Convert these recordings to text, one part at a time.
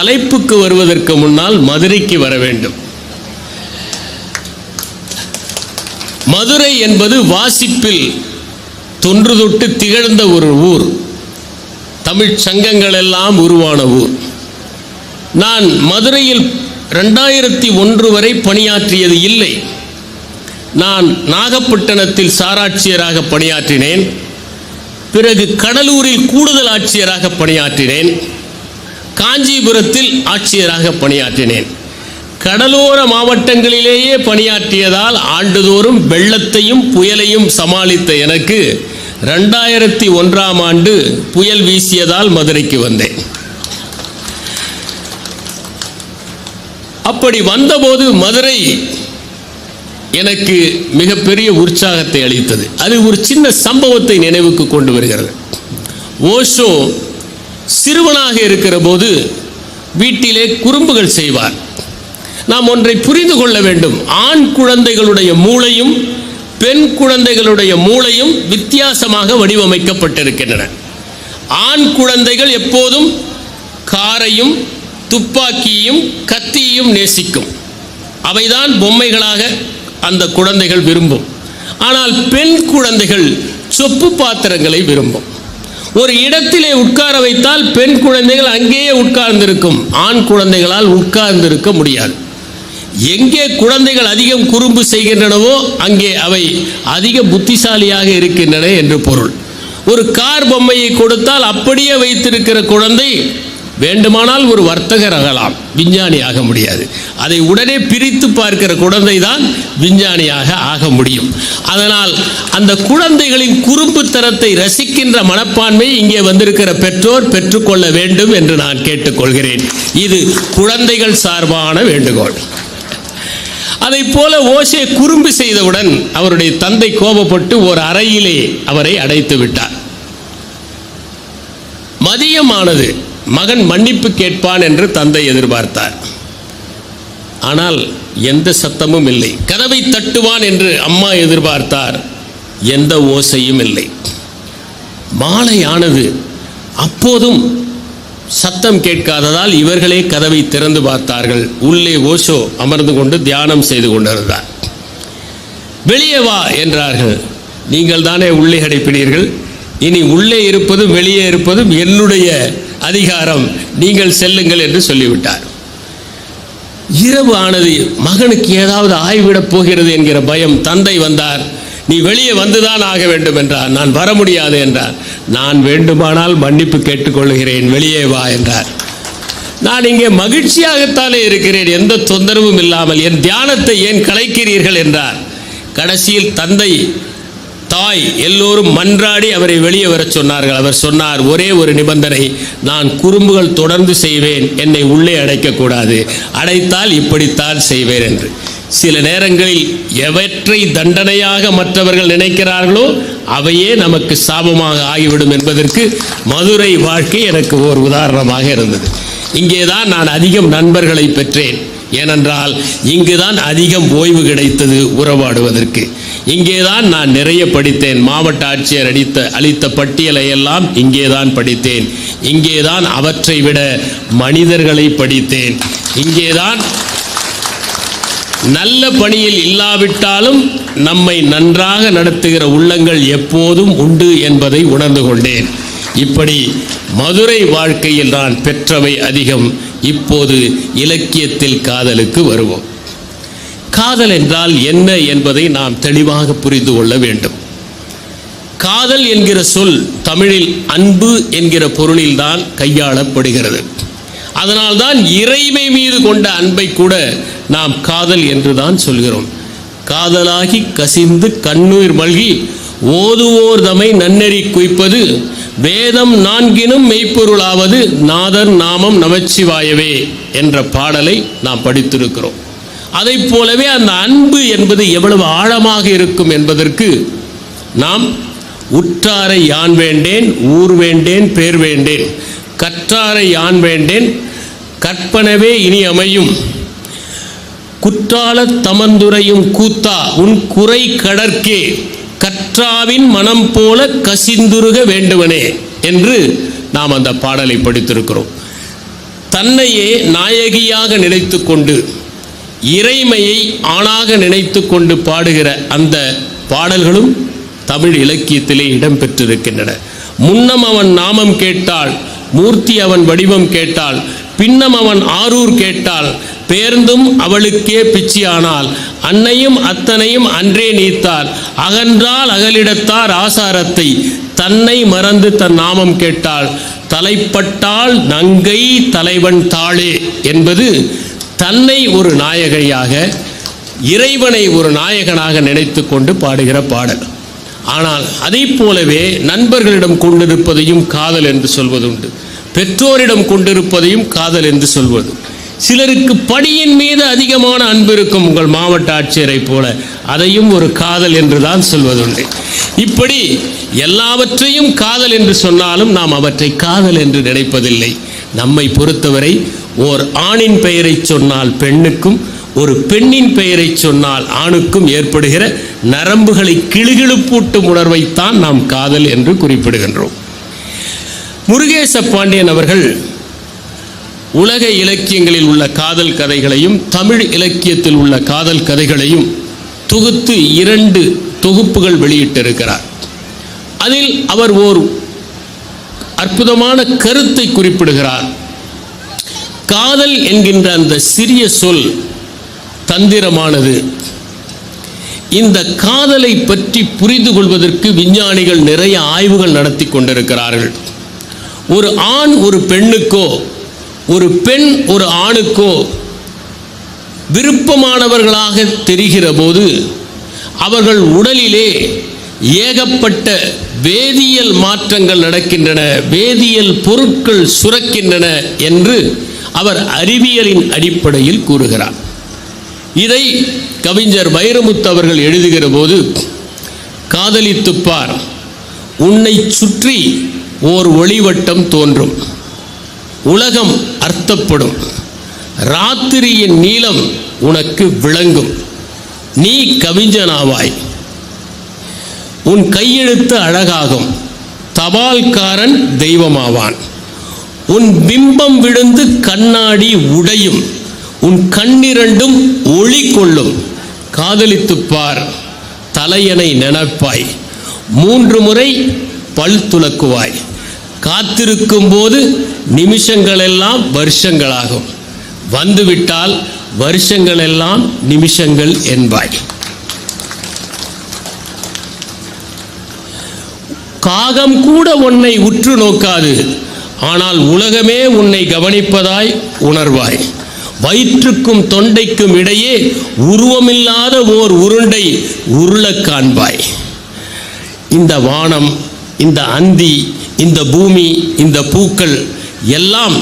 தலைப்புக்கு வருவதற்கு முன்னால் மதுரைக்கு வர வேண்டும். மதுரை என்பது வாசிப்பில் தொன்று தொட்டு திகழ்ந்த ஒரு ஊர். தமிழ் சங்கங்கள் எல்லாம் உருவான ஊர். நான் மதுரையில் ரெண்டாயிரத்தி ஒன்று வரை பணியாற்றியது இல்லை. நான் நாகப்பட்டினத்தில் சாராட்சியராக பணியாற்றினேன். பிறகு கடலூரில் கூடுதல் ஆட்சியராக பணியாற்றினேன். காஞ்சிபுரத்தில் ஆட்சியராக பணியாற்றினேன். கடலோர மாவட்டங்களிலேயே பணியாற்றியதால் ஆண்டுதோறும் வெள்ளத்தையும் புயலையும் சமாளித்த எனக்கு ரெண்டாயிரத்தி ஒன்றாம் ஆண்டு புயல் வீசியதால் மதுரைக்கு வந்தேன். அப்படி வந்தபோது மதுரை எனக்கு மிகப்பெரிய உற்சாகத்தை அளித்தது. அது ஒரு சின்ன சம்பவத்தை நினைவுக்கு கொண்டு வருகிறது. ஓஷோ சிறுவனாக இருக்கிற போது வீட்டிலே குறும்புகள் செய்வார். நாம் ஒன்றை புரிந்து கொள்ள வேண்டும். ஆண் குழந்தைகளுடைய மூளையும் பெண் குழந்தைகளுடைய மூளையும் வித்தியாசமாக வடிவமைக்கப்பட்டிருக்கின்றன. ஆண் குழந்தைகள் எப்போதும் காரையும் துப்பாக்கியையும் கத்தியையும் நேசிக்கும். அவைதான் பொம்மைகளாக அந்த குழந்தைகள் விரும்பும். ஆனால் பெண் குழந்தைகள் சொப்பு பாத்திரங்களை விரும்பும். ஒரு இடத்திலே உட்கார வைத்தால் பெண் குழந்தைகள் அங்கேயே உட்கார்ந்திருக்கும். ஆண் குழந்தைகளால் உட்கார்ந்திருக்க முடியாது. எங்கே குழந்தைகள் அதிகம் குறும்பு செய்கின்றனவோ அங்கே அவை அதிக புத்திசாலியாக இருக்கின்றன என்று பொருள். ஒரு கார் பொம்மையை கொடுத்தால் அப்படியே வைத்திருக்கிற குழந்தை வேண்டுமானால் ஒரு வர்த்தகர் ஆகலாம். விஞ்ஞானி ஆக முடியாது. அதை உடனே பிரித்து பார்க்கிற குழந்தை தான் விஞ்ஞானியாக ஆக முடியும். அதனால் அந்த குழந்தைகளின் குறும்புத்தனத்தை ரசிக்கின்ற மனப்பான்மை இங்கே வந்திருக்கிற பெற்றோர் பெற்றுக்கொள்ள வேண்டும் என்று நான் கேட்டுக்கொள்கிறேன். இது குழந்தைகள் சார்பான வேண்டுகோள். அதை போல ஓசே குறும்பு செய்தவுடன் அவருடைய தந்தை கோபப்பட்டு ஒரு அறையிலே அவரை அடைத்து விட்டார். மதியமானது. மகன் மன்னிப்பு கேட்பான் என்று தந்தை எதிர்பார்த்தார். ஆனால் எந்த சத்தமும் இல்லை. கதவை தட்டுவான் என்று அம்மா எதிர்பார்த்தார். எந்த ஓசையும் இல்லை. மாலை ஆனது அப்போதும் சத்தம் கேட்காததால் இவர்களே கதவை திறந்து பார்த்தார்கள். உள்ளே ஓஷோ அமர்ந்து கொண்டு தியானம் செய்து கொண்டிருந்தார். வெளியே வா என்றார்கள். நீங்கள் தானே உள்ளே அடைப்பினீர்கள் இனி உள்ளே இருப்பதும் வெளியே இருப்பதும் என்னுடைய அதிகாரம் நீங்கள் செல்லுங்கள் என்று சொல்லிவிட்டார். இரவு ஆனது மகனுக்கு ஏதாவது ஆய்விடப் போகிறது என்கிற பயம் தந்தை வந்தார். நீ வெளியே வந்துதான் ஆக வேண்டும் என்றார். நான் வர முடியாது என்றார். நான் வேண்டுமானால் மன்னிப்பு கேட்டுக்கொள்கிறேன் வெளியே வா என்றார். நான் இங்கே மகிழ்ச்சியாகத்தானே இருக்கிறேன் எந்த தொந்தரவும் இல்லாமல் என் தியானத்தை ஏன் கலைக்கிறீர்கள் என்றார். கடைசியில் தந்தை தாய் எல்லோரும் மன்றாடி அவரை வெளியே வரச் சொன்னார்கள். அவர் சொன்னார் ஒரே ஒரு நிபந்தனை நான் குறும்புகள் தொடர்ந்து செய்வேன் என்னை உள்ளே அடைக்கக்கூடாது அடைத்தால் இப்படித்தான் செய்வேன் என்று. சில நேரங்களில் எவற்றை தண்டனையாக மற்றவர்கள் நினைக்கிறார்களோ அவையே நமக்கு சாபமாக ஆகிவிடும் என்பதற்கு மதுரை வாழ்க்கை எனக்கு ஓர் உதாரணமாக இருந்தது. இங்கேதான் நான் அதிகம் நண்பர்களை பெற்றேன். ஏனென்றால் இங்குதான் அதிகம் ஓய்வு கிடைத்தது உறவாடுவதற்கு. இங்கேதான் நான் நிறைய படித்தேன். மாவட்ட ஆட்சியர் அளித்த அளித்த பட்டியலை எல்லாம் இங்கேதான் படித்தேன். இங்கேதான் அவற்றை விட மனிதர்களை படித்தேன். இங்கேதான் நல்ல பணியில் இல்லாவிட்டாலும் நம்மை நன்றாக நடத்துகிற உள்ளங்கள் எப்போதும் உண்டு என்பதை உணர்ந்து கொண்டேன். இப்படி மதுரை வாழ்க்கையில் நான் பெற்றவை அதிகம். இப்போது இலக்கியத்தில் காதலுக்கு வருவோம். காதல் என்றால் என்ன என்பதை நாம் தெளிவாக புரிந்து கொள்ள வேண்டும். காதல் என்கிற சொல் தமிழில் அன்பு என்கிற பொருளில்தான் கையாளப்படுகிறது. அதனால்தான் இறைமை மீது கொண்ட அன்பை கூட நாம் காதல் என்று தான் சொல்கிறோம். காதலாகி கசிந்து கண்ணீர் மல்கி ஓதுவோர் தமை நன்னெறி குய்ப்பது வேதம் நான்கினும் மெய்ப்பொருளாவது நாதர் நாமம் நமச்சிவாயவே என்ற பாடலை நாம் படித்திருக்கிறோம். அதைப் போலவே அந்த அன்பு என்பது எவ்வளவு ஆழமாக இருக்கும் என்பதற்கு நாம் உற்றாரை யான் வேண்டேன் ஊர் வேண்டேன் பேர் வேண்டேன். கற்றாரை யான் வேண்டேன் கற்பனவே இனி அமையும். குற்றால தமந்துரையும் கூத்தா உன் குறை கடற்கே கற்றாவின் மனம் போல கசிந்துருக வேண்டுவனே என்று நாம் அந்த பாடலை படித்திருக்கிறோம். தன்னையே நாயகியாக நினைத்து கொண்டு இறைமையை ஆணாக நினைத்து கொண்டு பாடுகிற அந்த பாடல்களும் தமிழ் இலக்கியத்திலே இடம்பெற்றிருக்கின்றன. முன்னம் அவன் நாமம் கேட்டால் மூர்த்தி அவன் வடிவம் கேட்டால் பின்னம் அவன் ஆரூர் கேட்டால் பேர்ந்தும் அவளுக்கே பிச்சியானால் அன்னையும் அத்தனையும் அன்றே நீத்தார் அகன்றால் அகலிடத்தார் ஆசாரத்தை தன்னை மறந்து தன் நாமம் கேட்டால் தலைப்பட்டால் நங்கை தலைவன் தாளே என்பது தன்னை ஒரு நாயகையாக இறைவனை ஒரு நாயகனாக நினைத்து கொண்டு பாடுகிற பாடல். ஆனால் அதை போலவே நண்பர்களிடம் கொண்டிருப்பதையும் காதல் என்று சொல்வதுண்டு. பெற்றோரிடம் கொண்டிருப்பதையும் காதல் என்று சொல்வது. சிலருக்கு படியின் மீது அதிகமான அன்பு இருக்கும் உங்கள் மாவட்ட ஆட்சியரை போல அதையும் ஒரு காதல் என்று தான் சொல்வதுண்டு. இப்படி எல்லாவற்றையும் காதல் என்று சொன்னாலும் நாம் அவற்றை காதல் என்று நினைப்பதில்லை. நம்மை பொறுத்தவரை ஓர் ஆணின் பெயரை சொன்னால் பெண்ணுக்கும் ஒரு பெண்ணின் பெயரை சொன்னால் ஆணுக்கும் ஏற்படுகிற நரம்புகளை கிளுகிழுப்பூட்டும் உணர்வைத்தான் நாம் காதல் என்று குறிப்பிடுகின்றோம். முருகேச பாண்டியன் அவர்கள் உலக இலக்கியங்களில் உள்ள காதல் கதைகளையும் தமிழ் இலக்கியத்தில் உள்ள காதல் கதைகளையும் தொகுத்து இரண்டு தொகுப்புகள் வெளியிட்டிருக்கிறார். அதில் அவர் ஓர் அற்புதமான கருத்தை குறிப்பிடுகிறார். காதல் என்கின்ற அந்த சிறிய சொல் தந்திரமானது. இந்த காதலை பற்றி புரிந்து கொள்வதற்கு விஞ்ஞானிகள் நிறைய ஆய்வுகள் நடத்தி கொண்டிருக்கிறார்கள். ஒரு ஆண் ஒரு பெண்ணுக்கோ ஒரு பெண் ஒரு ஆணுக்கோ விருப்பமானவர்களாக தெரிகிற போது அவர்கள் உடலிலே ஏகப்பட்ட வேதியியல் மாற்றங்கள் நடக்கின்றன வேதியியல் பொருட்கள் சுரக்கின்றன என்று அவர் அறிவியலின் அடிப்படையில் கூறுகிறார். இதை கவிஞர் வைரமுத்து அவர்கள் எழுதுகிற போது காதலித்துப்பார் உன்னை சுற்றி ஓர் ஒளிவட்டம் தோன்றும். உலகம் அர்த்தப்படும். ராத்திரியின் நீளம் உனக்கு விளங்கும். நீ கவிஞனாவாய். உன் கையெழுத்து அழகாகும். தபால்காரன் தெய்வமாவான். உன் பிம்பம் விழுந்து கண்ணாடி உடையும். உன் கண்ணிரண்டும் ஒளி கொள்ளும். காதலித்துப் பார் நினைப்பாய். மூன்று முறை பல் துலக்குவாய். காத்திருக்கும் போது நிமிஷங்களெல்லாம் வருஷங்களாகும். வந்துவிட்டால் வருஷங்களெல்லாம் நிமிஷங்கள் என்பாய். காகம் கூட உன்னை உற்று நோக்காது. ஆனால் உலகமே உன்னை கவனிப்பதாய் உணர்வாய். வயிற்றுக்கும் தொண்டைக்கும் இடையே உருவமில்லாத ஓர் உருண்டை உருளக் காண்பாய். இந்த வானம் இந்த அந்தி இந்த பூமி இந்த பூக்கள் எல்லாம்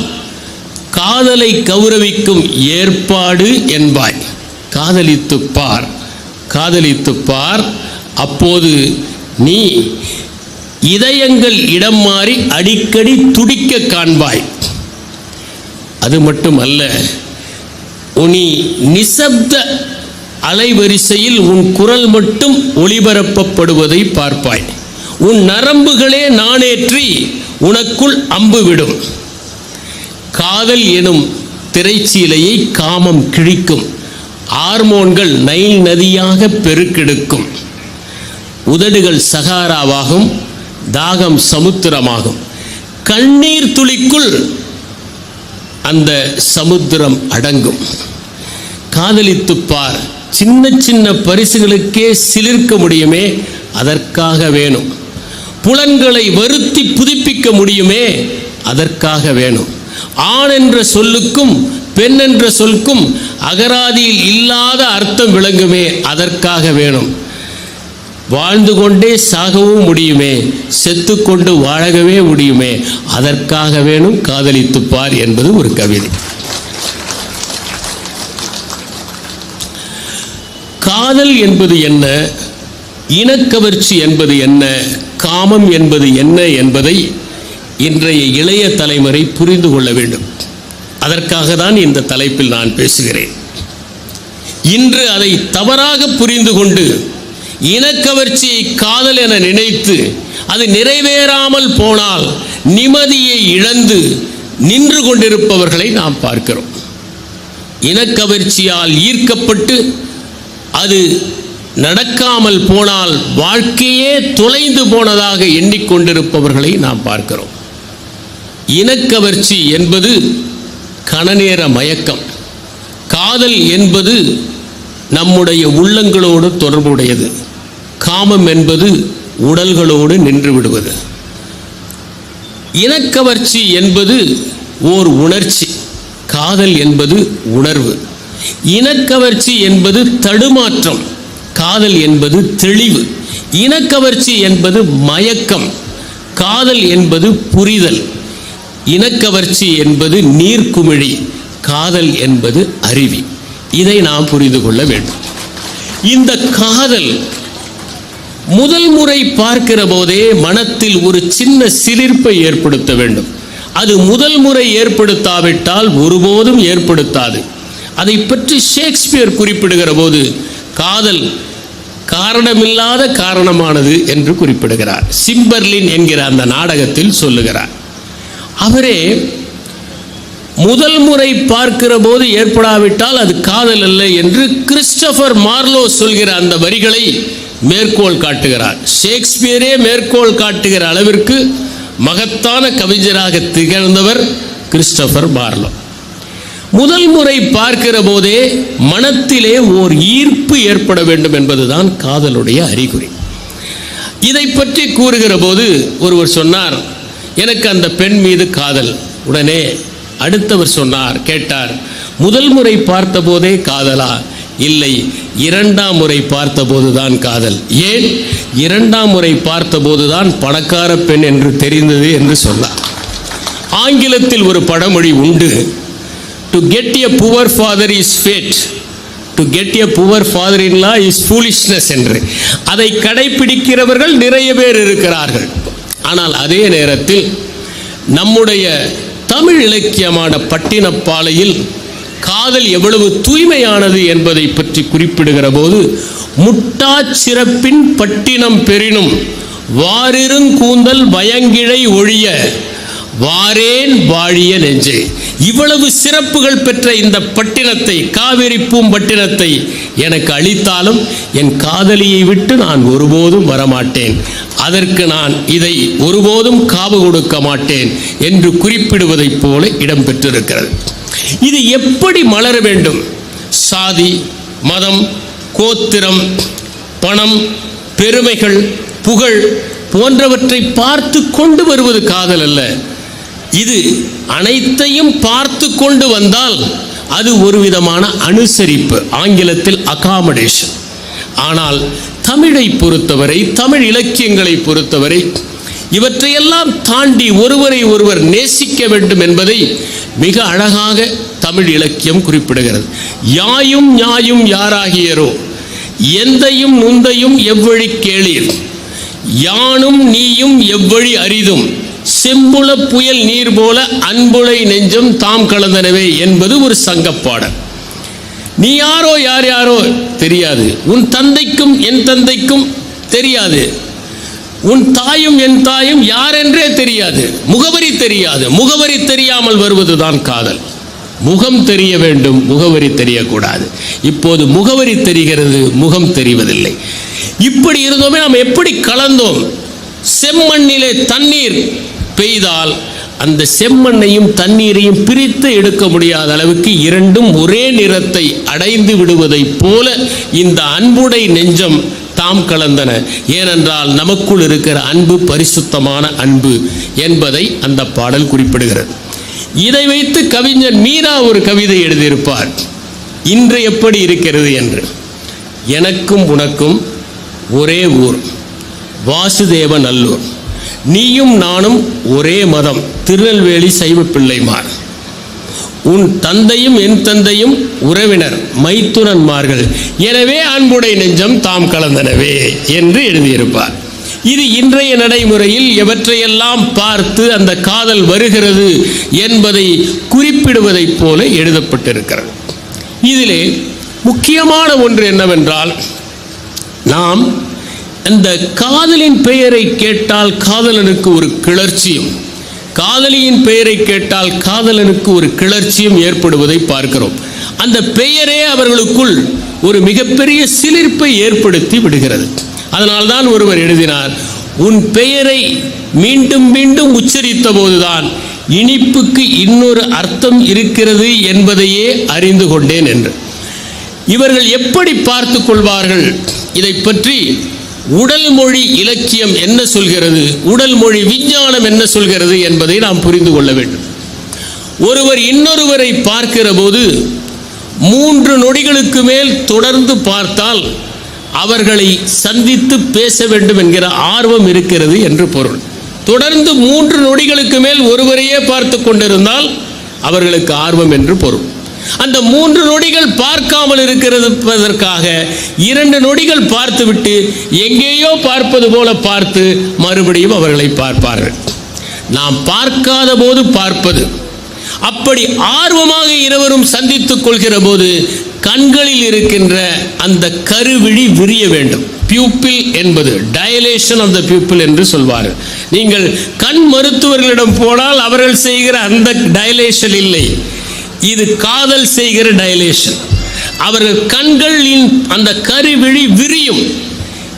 காதலை கௌரவிக்கும் ஏற்பாடு என்பாய். காதலித்துப் பார் காதலித்துப் பார் அப்போது நீ இதயங்கள் இடம் மாறி அடிக்கடி துடிக்க காண்பாய். அது மட்டுமல்ல உனி நிசப்த அலைவரிசையில் உன் குரல் மட்டும் ஒளிபரப்பப்படுவதை பார்ப்பாய். உன் நரம்புகளே நானேற்றி உனக்குள் அம்பு விடும். காதல் எனும் திரைச்சீலையை காமம் கிழிக்கும். ஹார்மோன்கள் நைல் நதியாக பெருக்கெடுக்கும். உதடுகள் சகாராவாகும். தாகம் சமுத்திரமாகும். கண்ணீர் துளிக்குள் அந்த சமுத்திரம் அடங்கும். காதலித்துப் பார் சின்ன சின்ன பரிசுகளுக்கே சிலிர்க்க முடியுமே அதற்காக வேணும். புலன்களை வருத்தி புதுப்பிக்க முடியுமே அதற்காக வேணும். ஆண் என்ற சொல்லுக்கும் பெண் என்ற சொல்க்கும் அகராதியில் இல்லாத அர்த்தம் விளங்குமே அதற்காக வேணும். வாழ்ந்து கொண்டே சாகவும் முடியுமே செத்துக்கொண்டு வாழகவே முடியுமே அதற்காக வேணும் காதலித்துப் பார் என்பது ஒரு கவிதை. காதல் என்பது என்ன? இனக்கவர்ச்சி என்பது என்ன? காமம் என்பது என்ன என்பதை இன்றைய இளைய தலைமுறை புரிந்து கொள்ள வேண்டும். அதற்காக தான் இந்த தலைப்பில் நான் பேசுகிறேன். இன்று அதை தவறாக புரிந்து கொண்டு இனக்கவர்ச்சியை காதல் என நினைத்து அது நிறைவேறாமல் போனால் நிம்மதியை இழந்து நின்று கொண்டிருப்பவர்களை நாம் பார்க்கிறோம். இனக்கவர்ச்சியால் ஈர்க்கப்பட்டு அது நடக்காமல் போனால் வாழ்க்கையே தொலைந்து போனதாக எண்ணிக்கொண்டிருப்பவர்களை நாம் பார்க்கிறோம். இனக்கவர்ச்சி என்பது கணநேர மயக்கம். காதல் என்பது நம்முடைய உள்ளங்களோடு தொடர்புடையது. காமம் என்பது உடல்களோடு நின்று விடுவது. இனக்கவர்ச்சி என்பது ஓர் உணர்ச்சி காதல் என்பது உணர்வு. இனக்கவர்ச்சி என்பது தடுமாற்றம் காதல் என்பது தெளிவு. இனக்கவர்ச்சி என்பது மயக்கம் காதல் என்பது புரிதல். இனக்கவர்ச்சி என்பது நீர்க்குமிழி காதல் என்பது அருவி. இதை நாம் புரிந்து கொள்ள வேண்டும். இந்த காதல் முதல் முறை பார்க்கிற போதே மனத்தில் ஒரு சின்ன சிலிர்ப்பை ஏற்படுத்த வேண்டும். அது முதல் முறை ஏற்படுத்தாவிட்டால் ஒருபோதும் ஏற்படுத்தாது. அதை பற்றி ஷேக்ஸ்பியர் குறிப்பிடுகிற போது காதல் காரணமில்லாத காரணமானது என்று குறிப்பிடுகிறார். சிம்பர்லின் என்கிற அந்த நாடகத்தில் சொல்லுகிறார். அவரே முதல் முறை பார்க்கிற போது ஏற்படாவிட்டால் அது காதல் அல்ல என்று கிறிஸ்டபர் மார்லோ சொல்கிற அந்த வரிகளை மேற்கோள் காட்டுகிறார். ஷேக்ஸ்பியரே மேற்கோள் காட்டுகிற அளவிற்கு மகத்தான கவிஞராக திகழ்ந்தவர் கிறிஸ்டபர் பார்லோ. முதல் முறை பார்க்கிற போதே மனத்திலே ஓர் ஈர்ப்பு ஏற்பட வேண்டும் என்பதுதான் காதலுடைய அறிகுறி. இதை பற்றி கூறுகிற போது ஒருவர் சொன்னார் எனக்கு அந்த பெண் மீது காதல். உடனே அடுத்தவர் சொன்னார் கேட்டார் முதல் முறை பார்த்தபோதே காதலா? இல்லை இரண்டாம் முறை பார்த்தபோதுதான் காதல். ஏன்? இரண்டாம் முறை பார்த்தபோதுதான் பணக்கார பெண் என்று தெரிந்தது என்று சொன்னார். ஆங்கிலத்தில் ஒரு பழமொழி உண்டு. To get a poor father is fate to get a poor father in law is foolishness என்று. அதை கடைபிடிக்கிறவர்கள் நிறைய பேர் இருக்கிறார்கள். ஆனால் அதே நேரத்தில் நம்முடைய தமிழ் இலக்கியமான பட்டினப்பாலையில் காதல் எவ்வளவு தூய்மையானது என்பதை பற்றி குறிப்பிடுகிற போது முட்டாச்சிறப்பின் பட்டினம் பெறினும் வாரிருங்கூந்தல் வயங்கிழை ஒழிய வாரேன் வாழிய நெஞ்சே. இவ்வளவு சிறப்புகள் பெற்ற இந்த பட்டினத்தை காவிரி பூம்பட்டினத்தை எனக்கு அளித்தாலும் என் காதலியை விட்டு நான் ஒருபோதும் வரமாட்டேன். அதற்கு நான் இதை ஒருபோதும் காவு கொடுக்க மாட்டேன் என்று குறிப்பிடுவதைப் போல இடம்பெற்றிருக்கிறது. இது எப்படி மலர வேண்டும்? சாதி மதம் கோத்திரம் பணம் பெருமைகள் புகழ் போன்றவற்றை பார்த்து கொண்டு வருவது காதல் அல்ல. இது அனைத்தையும் பார்த்து கொண்டு வந்தால் அது ஒரு விதமான அனுசரிப்பு ஆங்கிலத்தில் அகாமடேஷன் ஆனால் தமிழை பொறுத்தவரை தமிழ் இலக்கியங்களை பொறுத்தவரை இவற்றையெல்லாம் தாண்டி ஒருவரை ஒருவர் நேசிக்க வேண்டும் என்பதை மிக அழகாக தமிழ் இலக்கியம் குறிப்பிடுகிறது. யாயும் ஞாயும் யாராகியரோ? எந்தையும் நுந்தையும் எவ்வழி கேளீர்? யானும் நீயும் எவ்வழி அரிதும்? செம்புல புயல் நீர் போல அன்புளை நெஞ்சம் தாம் கலந்தனவே என்பது ஒரு சங்கப்பாடல் நீ யாரோ யார் யாரோ? தெரியாது. உன் தந்தைக்கும் என் தந்தைக்கும் தெரியாது. உன் தாயும் என் தாயும் யாரென்றே தெரியாது. முகவரி தெரியாது. முகவரி தெரியாமல் வருவதுதான் காதல். முகம் தெரிய வேண்டும் முகவரி தெரியக்கூடாது. இப்போது முகவரி தெரிகிறது முகம் தெரிவதில்லை. இப்படி இருந்தோமே நாம் எப்படி கலந்தோம்? செம்மண்ணிலே தண்ணீர் பெய்தால் அந்த செம்மண்ணையும் தண்ணீரையும் பிரித்து எடுக்க முடியாத அளவுக்கு இரண்டும் ஒரே நிறத்தை அடைந்து விடுவதைப் போல இந்த அன்புடை நெஞ்சம் தாம் கலந்தன. ஏனென்றால் நமக்குள் இருக்கிற அன்பு பரிசுத்தமான அன்பு என்பதை அந்த பாடல் குறிப்பிடுகிறது. இதை வைத்து கவிஞர் மீரா ஒரு கவிதை எழுதியிருப்பார். இன்று எப்படி இருக்கிறது என்று. எனக்கும் உனக்கும் ஒரே ஊர். வாசுதேவ நல்லூர் நீயும் நானும் ஒரே மதம். திருநெல்வேலி சைவ பிள்ளைமார் உன் தந்தையும் என் தந்தையும் உறவினர் மைத்துனன்மார்கள். எனவே அன்புடை நெஞ்சம் தாம் கலந்தனவே என்று எழுதியிருப்பார். இது இன்றைய நடைமுறையில் எவற்றையெல்லாம் பார்த்து அந்த காதல் வருகிறது என்பதை குறிப்பிடுவதைப் போல எழுதப்பட்டிருக்கிறது. இதிலே முக்கியமான ஒன்று என்னவென்றால் நாம் அந்த காதலின் பெயரை கேட்டால் காதலனுக்கு ஒரு கிளர்ச்சியும் காதலியின் பெயரை கேட்டால் காதலனுக்கு ஒரு கிளர்ச்சியும் ஏற்படுவதை பார்க்கிறோம். அந்த பெயரே அவர்களுக்குள் ஒரு மிகப்பெரிய சிலிர்ப்பை ஏற்படுத்தி விடுகிறது. அதனால்தான் ஒருவர் எழுதினார் உன் பெயரை மீண்டும் மீண்டும் உச்சரித்த போதுதான் இனிப்புக்கு இன்னொரு அர்த்தம் இருக்கிறது என்பதையே அறிந்து கொண்டேன் என்று. இவர்கள் எப்படி பார்த்து கொள்வார்கள்? இதை பற்றி உடல் மொழி இலக்கியம் என்ன சொல்கிறது? உடல் மொழி விஞ்ஞானம் என்ன சொல்கிறது என்பதை நாம் புரிந்து கொள்ள வேண்டும். ஒருவர் இன்னொருவரை பார்க்கிற போது மூன்று நொடிகளுக்கு மேல் தொடர்ந்து பார்த்தால் அவர்களை சந்தித்து பேச வேண்டும் என்கிற ஆர்வம் இருக்கிறது என்று பொருள். தொடர்ந்து மூன்று நொடிகளுக்கு மேல் ஒருவரையே பார்த்து கொண்டிருந்தால் அவர்களுக்கு ஆர்வம் என்று பொருள். அந்த மூன்று நொடிகள் பார்க்காமல் இருக்கிறதற்காக இரண்டு நொடிகள் பார்த்துவிட்டு எங்கேயோ பார்ப்பது போல பார்த்து மறுபடியும் அவர்களை பார்ப்பார்கள். நாம் பார்க்காத போது பார்ப்பது அப்படி ஆர்வமாக இருவரும் சந்தித்துக் கொள்கிற போது கண்களில் இருக்கின்ற அந்த கருவிழி விரிய வேண்டும். பியூப்பில் என்பது டயலேஷன் ஆஃப் த பியூப்பிள் என்று சொல்வார்கள். நீங்கள் கண் மருத்துவர்களிடம் போனால் அவர்கள் செய்கிற அந்த டயலேஷன் இல்லை. இது காதல் செய்கிற டயலேஷன் அவர்கள் கண்களின் அந்த கருவிழி விரியும்.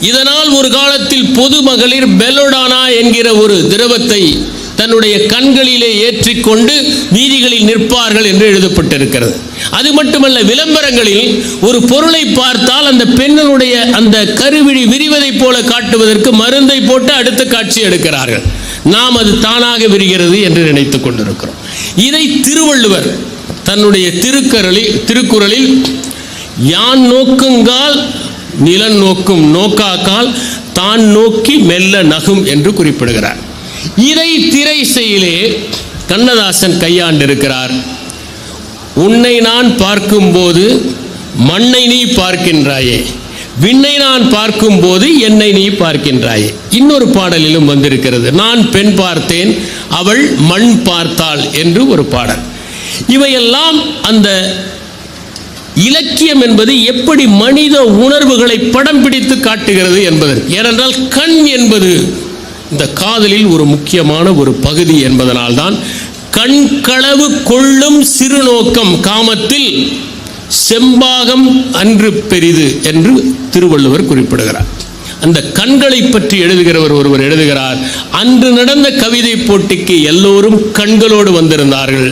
இதனால் ஒரு காலத்தில் பொது மகளிர் பெலோடானா என்கிற ஒரு திரவத்தை தன்னுடைய கண்களிலே ஏற்றிக்கொண்டு வீதிகளில் நிற்பார்கள் என்று எழுதப்பட்டிருக்கிறது. அது மட்டுமல்ல விளம்பரங்களில் ஒரு பொருளை பார்த்தால் அந்த பெண்களுடைய அந்த கருவிழி விரிவதைப் போல காட்டுவதற்கு மருந்தை போட்டு அடுத்த காட்சி எடுக்கிறார்கள். நாம் அது தானாக விரிகிறது என்று நினைத்துக் கொண்டிருக்கிறோம். இதை திருவள்ளுவர் தன்னுடைய திருக்கரளில் திருக்குறளில் யான் நோக்குங்கால் நிலன் நோக்கும் நோக்காக்கால் தான் நோக்கி மெல்ல நகும் என்று குறிப்பிடுகிறார். இதை திரை செயலே கண்ணதாசன் கையாண்டிருக்கிறார். உன்னை நான் பார்க்கும்போது மண்ணை நீ பார்க்கின்றாயே. விண்ணை நான் பார்க்கும்போது என்னை நீ பார்க்கின்றாயே. இன்னொரு பாடலிலும் வந்திருக்கிறது. நான் பெண் பார்த்தேன் அவள் மண் பார்த்தாள் என்று ஒரு பாடல். இவையெல்லாம் அந்த இலக்கியம் என்பது எப்படி மனித உணர்வுகளை படம் பிடித்து காட்டுகிறது என்பதற்கு ஏனென்றால் கண் என்பது இந்த காதலில் ஒரு முக்கியமான ஒரு பகுதி என்பதனால்தான் கண்களவு கொள்ளும் சிறுநோக்கம் காமத்தில் செம்பாகம் அன்று பெரிது என்று திருவள்ளுவர் குறிப்பிடுகிறார். அந்த கண்களை பற்றி எழுதுகிறவர் ஒருவர் எழுதுகிறார் அன்று நடந்த கவிதை போட்டிக்கு எல்லோரும் கண்களோடு வந்திருந்தார்கள்.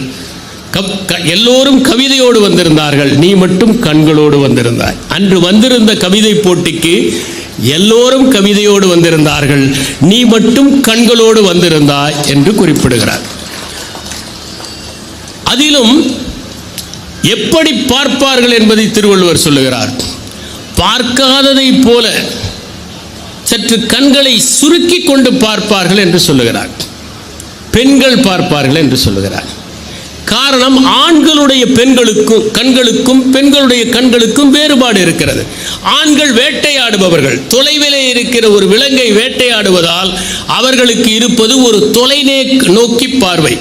எல்லோரும் கவிதையோடு வந்திருந்தார்கள். நீ மட்டும் கண்களோடு வந்திருந்தாய். அன்று வந்திருந்த கவிதை போட்டிக்கு எல்லோரும் கவிதையோடு வந்திருந்தார்கள். நீ மட்டும் கண்களோடு வந்திருந்தாய் என்று குறிப்பிடுகிறார். அதிலும் எப்படி பார்ப்பார்கள் என்பதை திருவள்ளுவர் சொல்லுகிறார். பார்க்காததைப் போல சற்று கண்களை சுருக்கி கொண்டு பார்ப்பார்கள் என்று சொல்லுகிறார். பெண்கள் பார்ப்பார்கள் என்று சொல்லுகிறார். காரணம் ஆண்களுடைய பெண்களுக்கும் கண்களுக்கும் பெண்களுடைய கண்களுக்கும் வேறுபாடு இருக்கிறது. ஆண்கள் வேட்டையாடுபவர்கள். தொலைவிலே இருக்கிற ஒரு விலங்கை வேட்டையாடுவதால் அவர்களுக்கு இருப்பது ஒரு தொலைநே நோக்கி பார்வை.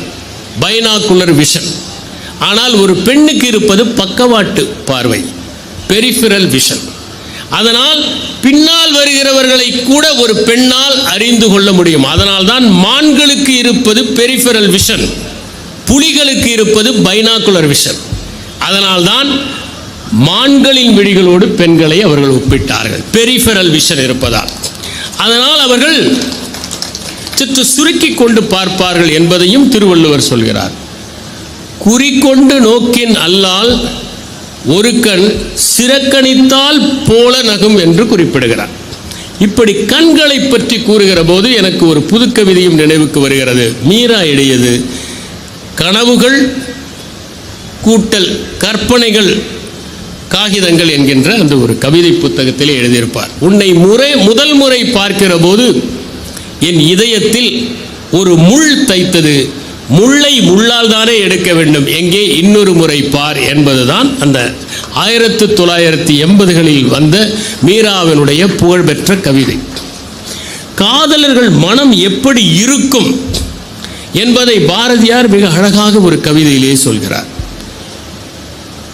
பைனாக்குலர் விஷன் ஆனால் ஒரு பெண்ணுக்கு இருப்பது பக்கவாட்டு பார்வை. பெரிஃபிரல் விஷன் அதனால் பின்னால் வருகிறவர்களை கூட ஒரு பெண்ணால் அறிந்து கொள்ள முடியும். அதனால் தான் மான்களுக்கு இருப்பது பெரிஃபரல் விஷன் புலிகளுக்கு இருப்பது பைனாக்குலர் விஷன் அதனால்தான் மான்களின் விழிகளோடு பெண்களை அவர்கள் ஒப்பிட்டார்கள். பெரிஃபரல் விஷன் இருப்பதால். அதனால் அவர்கள் சற்று சுருக்கி கொண்டு பார்ப்பார்கள் என்பதையும் திருவள்ளுவர் சொல்கிறார். குறிக்கொண்டு நோக்கின் அல்லால் ஒரு கண் சிறக்கணித்தால் போல நகும் என்று குறிப்பிடுகிறார். இப்படி கண்களை பற்றி கூறுகிற போது எனக்கு ஒரு புது கவிதையும் நினைவுக்கு வருகிறது. மீரா இடையது கனவுகள் கூட்டல் கற்பனைகள் காகிதங்கள் என்கின்ற அந்த ஒரு கவிதை புத்தகத்திலே எழுதியிருப்பார். உன்னை முறை முதல் முறை பார்க்கிற போது என் இதயத்தில் ஒரு முள் தைத்தது. முள்ளை முள்ளால் தானே எடுக்க வேண்டும். எங்கே இன்னொரு முறை பார் என்பதுதான் அந்த ஆயிரத்து தொள்ளாயிரத்தி எண்பதுகளில் வந்த மீராவினுடைய புகழ்பெற்ற கவிதை. காதலர்கள் மனம் எப்படி இருக்கும்? என்பதை பாரதியார் மிக அழகாக ஒரு கவிதையிலே சொல்கிறார்.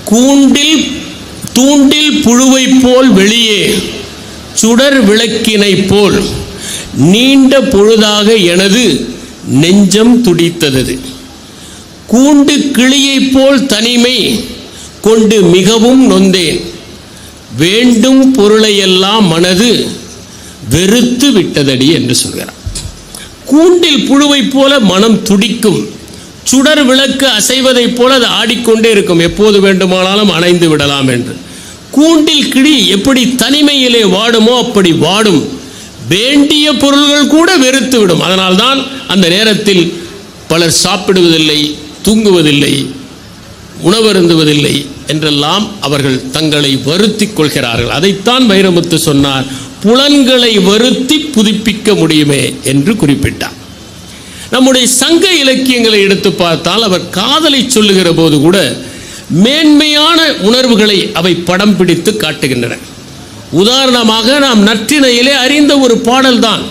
கூண்டில் தூண்டில் புழுவைப் போல் வெளியே சுடர் விளக்கினைப் போல் நீண்ட பொழுதாக எனது நெஞ்சம் துடித்தது கூண்டு கிளியைப் போல் தனிமை கொண்டு மிகவும் நொந்தேன். வேண்டும் பொருளையெல்லாம் மனது வெறுத்து விட்டதடி என்று சொல்கிறார். கூண்டில் புழுவைப் போல மனம் துடிக்கும். சுடர் விளக்கு அசைவதைப் போல அது ஆடிக்கொண்டே இருக்கும். எப்போது வேண்டுமானாலும் அணைந்து விடலாம் என்று. கூண்டில் கிளி எப்படி தனிமையிலே வாடுமோ அப்படி வாடும். வேண்டிய பொருள்கள் கூட வெறுத்து விடும். அதனால்தான் அந்த நேரத்தில் பலர் சாப்பிடுவதில்லை தூங்குவதில்லை உணவருந்துவதில்லை என்றெல்லாம் அவர்கள் தங்களை வருத்தி கொள்கிறார்கள். அதைத்தான் வைரமுத்து சொன்னார். புலன்களை வருத்தி புதுப்பிக்க முடியுமே என்று குறிப்பிட்டார். நம்முடைய சங்க இலக்கியங்களை எடுத்து பார்த்தால் அவர் காதலை சொல்லுகிற போது கூட மேன்மையான உணர்வுகளை அவை படம் பிடித்து காட்டுகின்றன. உதாரணமாக நாம் நற்றினையிலே அறிந்த ஒரு பாடல்தான்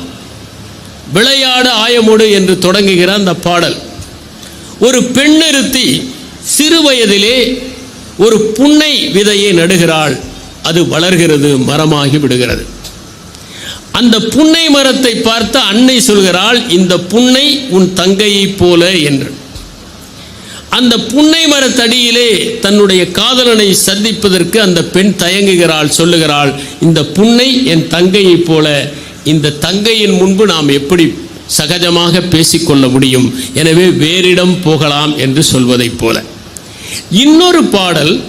விளையாட ஆயமோடு என்று தொடங்குகிற அந்த பாடல். ஒரு பெண்ணெருத்தி சிறு வயதிலே ஒரு புன்னை விதையை நடுகிறாள் அது வளர்கிறது மரமாகி விடுகிறது. அந்த புன்னை மரத்தை பார்த்து அன்னை சொல்கிறாள் இந்த புன்னை உன் தங்கையைப் போல என்று. அந்த புன்னை மரத்தடியிலே தன்னுடைய காதலனை சந்திப்பதற்கு அந்த பெண் தயங்குகிறாள் சொல்லுகிறாள் இந்த புன்னை என் தங்கையைப் போல இந்த தங்கையின் முன்பு நாம் எப்படி சகஜமாக பேசிக்கொள்ள முடியும்? எனவே வேறிடம் போகலாம் என்று சொல்வதைப் போல. இன்னொரு பாடல்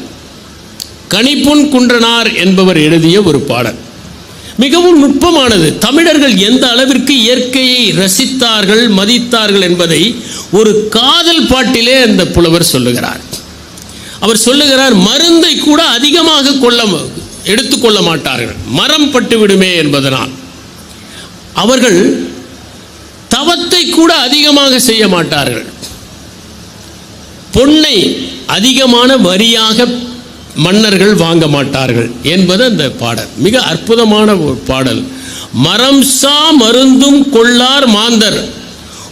கணிப்புன் குன்றனார் என்பவர் எழுதிய ஒரு பாடல். மிகவும் நுட்பமானது. தமிழர்கள் எந்த அளவிற்கு இயற்கையை ரசித்தார்கள் மதித்தார்கள் என்பதை ஒரு காதல் பாட்டிலே அந்த புலவர் சொல்லுகிறார். அவர் சொல்லுகிறார் மருந்தை கூட அதிகமாக கொள்ள எடுத்துக்கொள்ள மாட்டார்கள். மரம் பட்டு விடுமே என்பதனால். அவர்கள் தவத்தை கூட அதிகமாக செய்ய மாட்டார்கள். பொன்னை அதிகமான வரியாக மன்னர்கள் வாங்க மாட்டார்கள் என்பது அந்த பாடல். மிக அற்புதமான ஒரு பாடல். மரம் சா மருந்தும் கொள்ளார் மாந்தர்.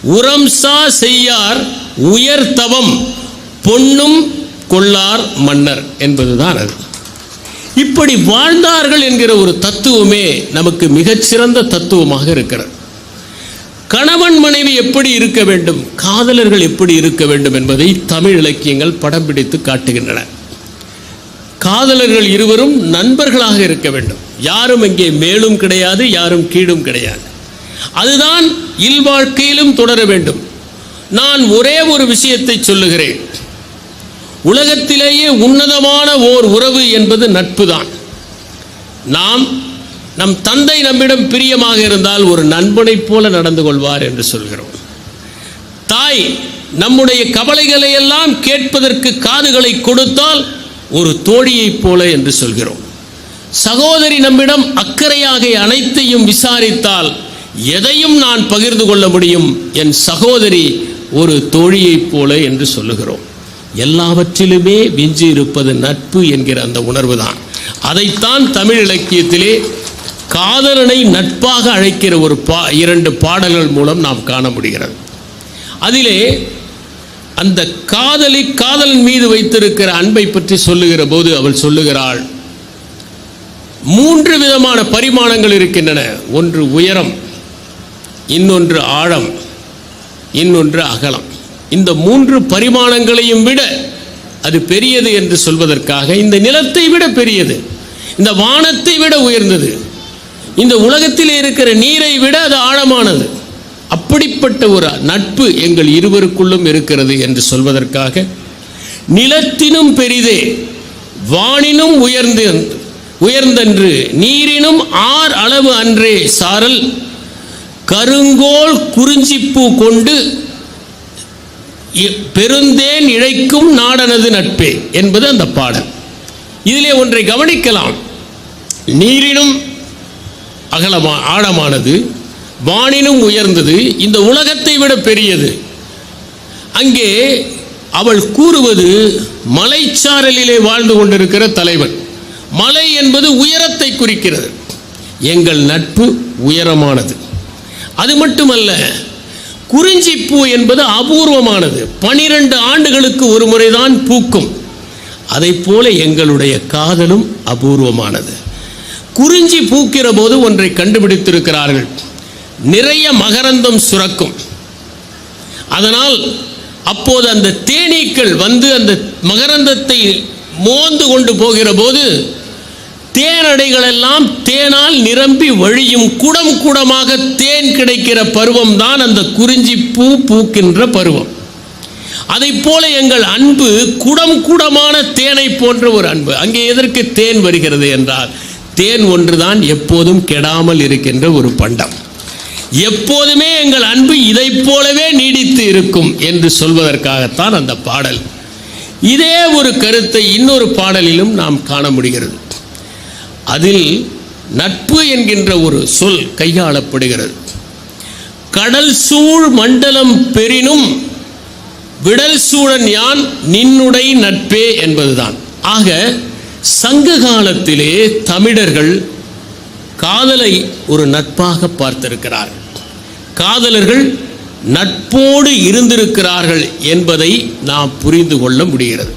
உரம் சா செய்யார் உயர் தவம். பொன்னும் கொள்ளார் மன்னர் என்பதுதான் அது. இப்படி வாழ்ந்தார்கள் என்கிற ஒரு தத்துவமே நமக்கு மிகச்சிறந்த தத்துவமாக இருக்கிறது. கணவன் மனைவி எப்படி இருக்க வேண்டும்? காதலர்கள் எப்படி இருக்க வேண்டும் என்பதை தமிழ் இலக்கியங்கள் படம் பிடித்து காட்டுகின்றன. காதலர்கள் இருவரும் நண்பர்களாக இருக்க வேண்டும். யாரும் இங்கே மேலும் கிடையாது யாரும் கீழும் கிடையாது. அதுதான் இல்வாழ்க்கையிலும் தொடர வேண்டும். நான் ஒரே ஒரு விஷயத்தை சொல்லுகிறேன். உலகத்திலேயே உன்னதமான ஓர் உறவு என்பது நட்பு தான் நாம் நம் தந்தை நம்மிடம் பிரியமாக இருந்தால் ஒரு நண்பனைப் போல நடந்து கொள்வார் என்று சொல்கிறோம். தாய் நம்முடைய கவலைகளை எல்லாம் கேட்பதற்கு காதுகளை கொடுத்தால் ஒரு தோழியைப் போல என்று சொல்கிறோம். சகோதரி நம்மிடம் அக்கறையாக அனைத்தையும் விசாரித்தால் எதையும் நான் பகிர்ந்து கொள்ள முடியும்? என் சகோதரி ஒரு தோழியைப் போல என்று சொல்லுகிறோம். எல்லாவற்றிலுமே விஞ்சி இருப்பது நட்பு என்கிற அந்த உணர்வு தான் அதைத்தான் தமிழ் இலக்கியத்திலே காதலனை நட்பாக அழைக்கிற ஒரு பா இரண்டு பாடல்கள் மூலம் நாம் காண முடிகிறது. அதிலே அந்த காதலி காதலன் மீது வைத்திருக்கிற அன்பை பற்றி சொல்லுகிற போது அவள் சொல்லுகிறாள் மூன்று விதமான பரிமாணங்கள் இருக்கின்றன. ஒன்று உயரம் இன்னொன்று ஆழம் இன்னொன்று அகலம். இந்த மூன்று பரிமாணங்களையும் விட அது பெரியது என்று சொல்வதற்காக இந்த நிலத்தை விட பெரியது. இந்த வானத்தை விட உயர்ந்தது. இந்த உலகத்தில் இருக்கிற நீரை விட அது ஆழமானது. அப்படிப்பட்ட ஒரு நட்பு எங்கள் இருவருக்குள்ளும் இருக்கிறது என்று சொல்வதற்காக நிலத்தினும் பெரிதே வானினும் உயர்ந்து உயர்ந்தன்று நீரினும் ஆர் அளவு அன்றே சாரல் கருங்கோல் குறிஞ்சிப்பூ கொண்டு பெருந்தேன் இழைக்கும் நாடனது நட்பே என்பது அந்த பாடல். இதிலே ஒன்றை கவனிக்கலாம். நீரினும் அகலமா ஆழமானது வானினும் உயர்ந்தது இந்த உலகத்தை விட பெரியது. அங்கே அவள் கூறுவது மலைச்சாரலிலே வாழ்ந்து கொண்டிருக்கிற தலைவன். மலை என்பது உயரத்தை குறிக்கிறது. எங்கள் நட்பு உயரமானது. அது மட்டுமல்ல குறிஞ்சிப்பூ என்பது அபூர்வமானது. பனிரெண்டு ஆண்டுகளுக்கு ஒரு முறைதான் பூக்கும். அதைப் போல எங்களுடைய காதலும் அபூர்வமானது. குறிஞ்சி பூக்கிற போது ஒன்றை கண்டுபிடித்திருக்கிறார்கள். நிறைய மகரந்தம் சுரக்கும். அதனால் அப்போது அந்த தேனீக்கள் வந்து அந்த மகரந்தத்தை மோந்து கொண்டு போகிற போது தேனடைகள் எல்லாம் தேனால் நிரம்பி வழியும் குடம் குடமாக தேன் கிடைக்கிற பருவம் தான் அந்த குறிஞ்சி பூ பூக்கின்ற பருவம். அதைப் போல எங்கள் அன்பு குடம் குடமான தேனை போன்ற ஒரு அன்பு. அங்கே எதற்கு தேன் வருகிறது என்றால் தேன் ஒன்றுதான் எப்போதும் கெடாமல் இருக்கின்ற ஒரு பண்டம். எப்போதுமே எங்கள் அன்பு இதைப் போலவே நீடித்து இருக்கும் என்று சொல்வதற்காகத்தான் அந்த பாடல். இதே ஒரு கருத்தை இன்னொரு பாடலிலும் நாம் காண முடிகிறது. அதில் நட்பு என்கின்ற ஒரு சொல் கையாளப்படுகிறது. கடல் சூழ் மண்டலம் பெரினும் விடல் சூழன் யான் நின்னுடை நட்பே என்பதுதான். ஆக சங்க காலத்திலே தமிழர்கள் காதலை ஒரு நட்பாக பார்த்திருக்கிறார்கள். காதலர்கள் நட்போடு இருந்திருக்கிறார்கள் என்பதை நாம் புரிந்து கொள்ள முடிகிறது.